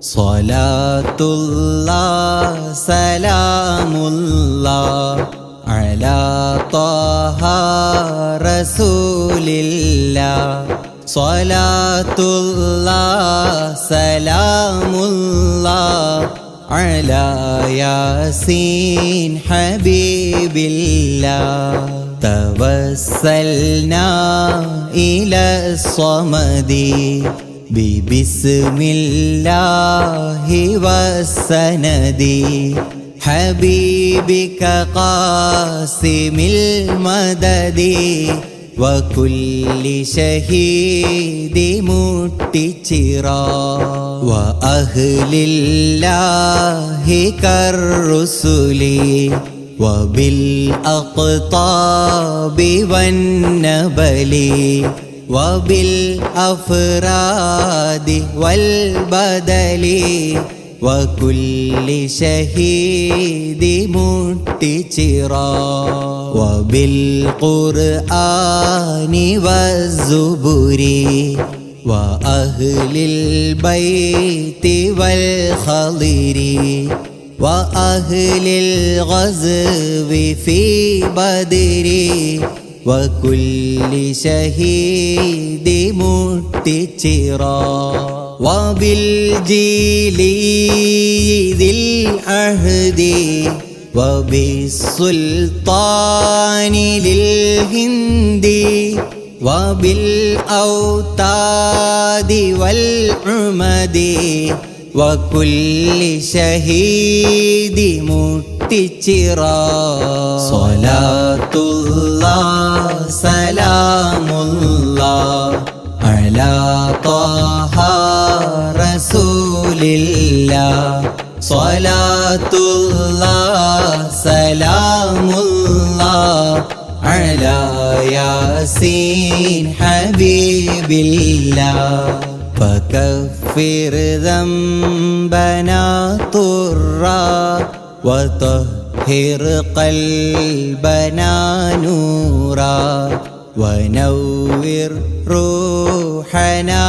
صلاة الله سلام الله على طه رسول الله صلاة الله سلام الله على ياسين حبيب الله توسلنا إلى الصمد ببسم الله والسند. حبيبك قاسم المدد. وكل شهيد متجرا وأهل الله كالرسل. وبالأقطاب والنبل. وبالأفراد والبدل وكل شهيد متجرا وبالقرآن والزبر وأهل البيت والخضر وأهل الغزو في بدر وكل شهيد متجرا وبالجيل ذي العهد وبالسلطان للهند وبالأوتاد والعمد وكل شهيد متجرا صلاة الله سلام الله على طه رسول الله صلاة الله سلام الله على ياسين حبيب الله فكفر ذنبنا طرا وطهر قلبنا نورا ونور روحنا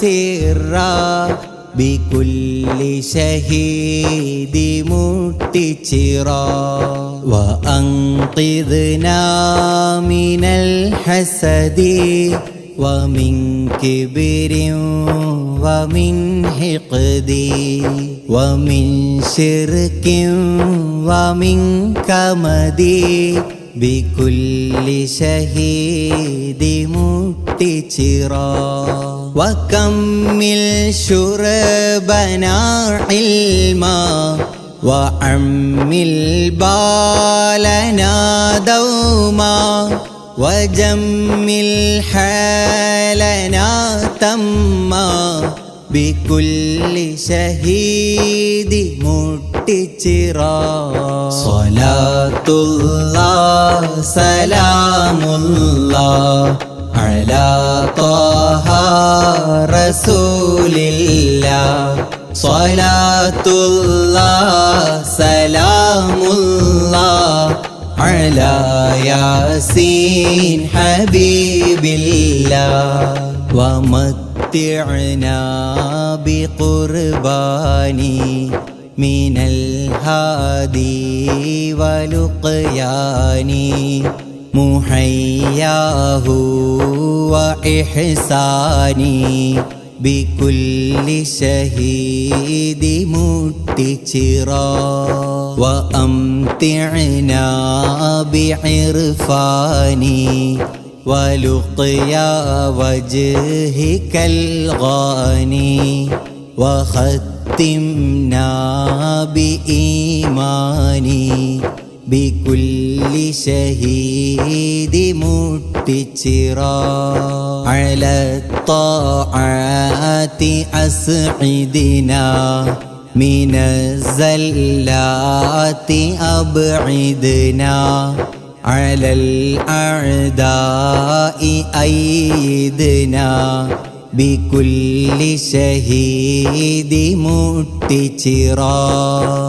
سرا بكل شهيد متجرا وأنقذنا من الحسد ومن كبر ومن حقد ومن شرك ومن كمد بكل شهيد متجرا وكمل شربنا علما وعمل بالنا دوما وجمل حالنا تما بكل شهيد متجرا صلاة الله سلام الله على طه رسول الله صلاة الله سلام الله على ياسين حبيب الله. ومتعنا بقرباني من الهادي ولقياني محياه وإحساني. بكل شهيد متجرا وأمتعنا بعرفاني ولقيا وجهك الغاني وختمنا بإيماني بكل شهيد متجرا على الطاعات أسعدنا من الزلات أبعدنا على الأعداء أيدنا بكل شهيد متجرا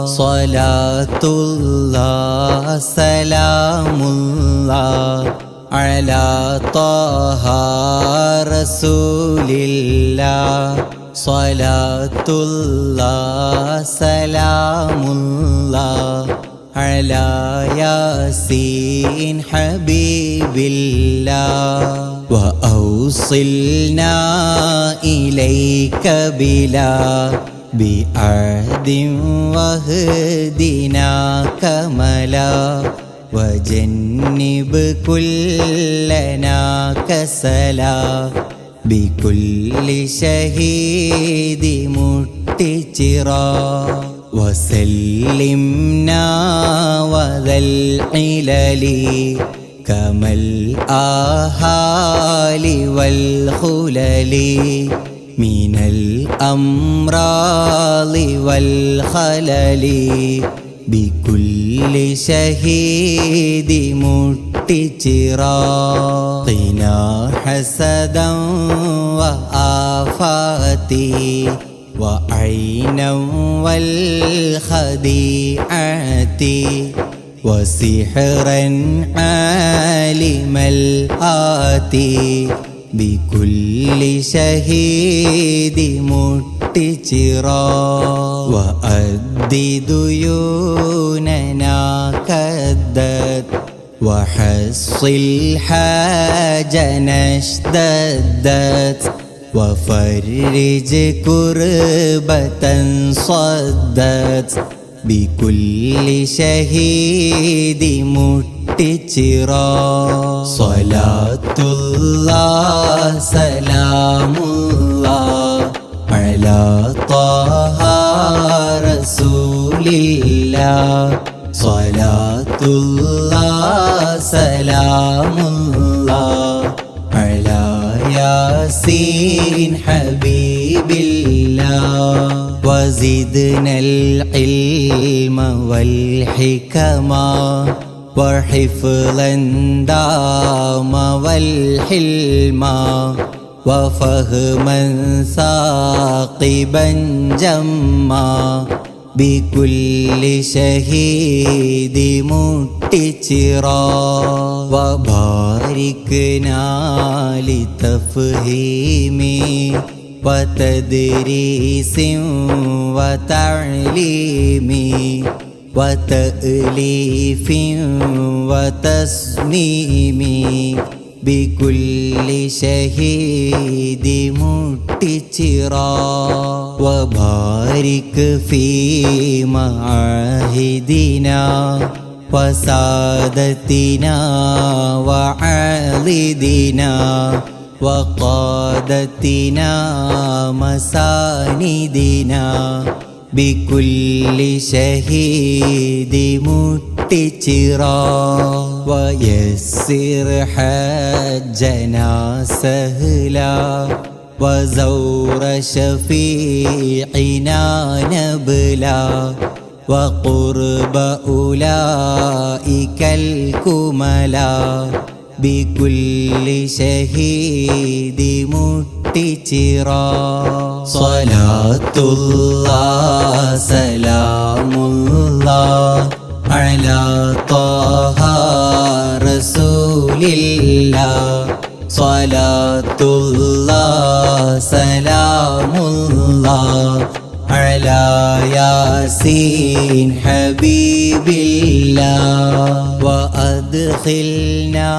صلاة الله سلام الله على طه رسول الله. صلاة الله سلام الله على ياسين حبيب الله. وأوصلنا إليك بلا بعهد وأهدنا كملا. وجنب كلنا كسلا بكل شهيد متجرا وسلمنا وذا العلل كما الآهال والخلل من الأمراض والخلل. بكل شهيد متجرا قنا حسدا وآفاتي وعينا والخديعة وسحرا عالم الآتي بكل شهيد متجرا وأد ديوننا كدت. وحصل حاجنا اشتدت وفرج كربة صدت. بكل شهيد متجرا صلاة الله سلام الله. على طه رسول الله. صلاة الله سلام الله. على ياسين حبيب الله. وزدنا العلم والحكمة. وحفظا دام والحلما وفهما ثاقبا جما بكل شهيد متجرا وباركنا لتفهيم وتدريس وتعليم وتأليف وتسميم بكل شهيد متجرا وبارك في معاهدنا وسادتنا وعالدنا وقادتنا مساندنا بكل شهيد متجرا ويسر حجنا سهلا وزور شفيعنا نبلا وقرب أولئك الكملا بكل شهيد متجرا صلاة الله سلام الله على طه رسول الله. صلاة الله سلام الله على ياسين حبيب الله. وأدخلنا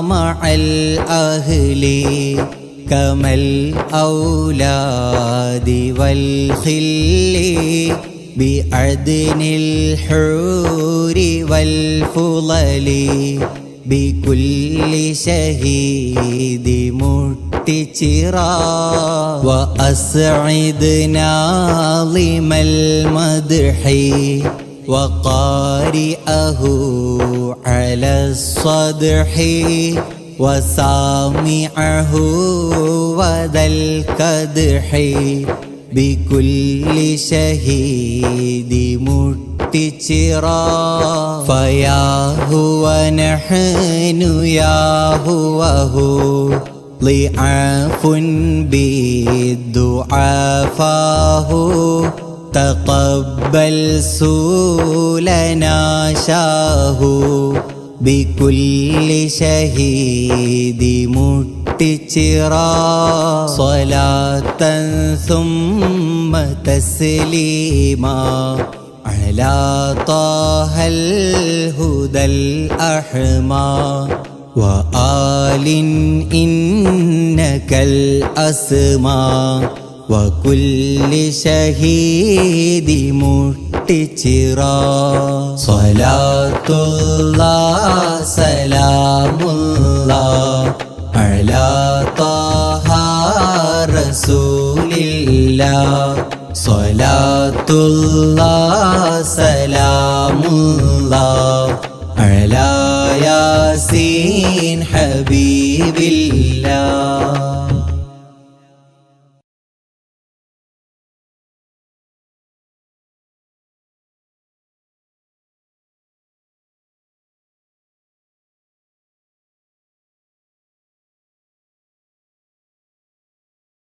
مع الأهل كما الأولاد والخل بعدن الحور والفضل بكل شهيد متجرا وأسعدنا ظلم المدح وقارئه على الصدح وسامعه وذا الكدح بكل شهيد متجرا فيا هو نحن يا هو هو ضعاف بالدعاء فاهو تقبل سولنا شاه بكل شهيد متجرا صلاة ثم تسليما على طه الهدى الأحمى وآل إنك الأسماء وكل شهيد مرتجرا صلاة الله سلام الله على طه رسول الله صلاة الله سلام الله ياسين حبيب الله.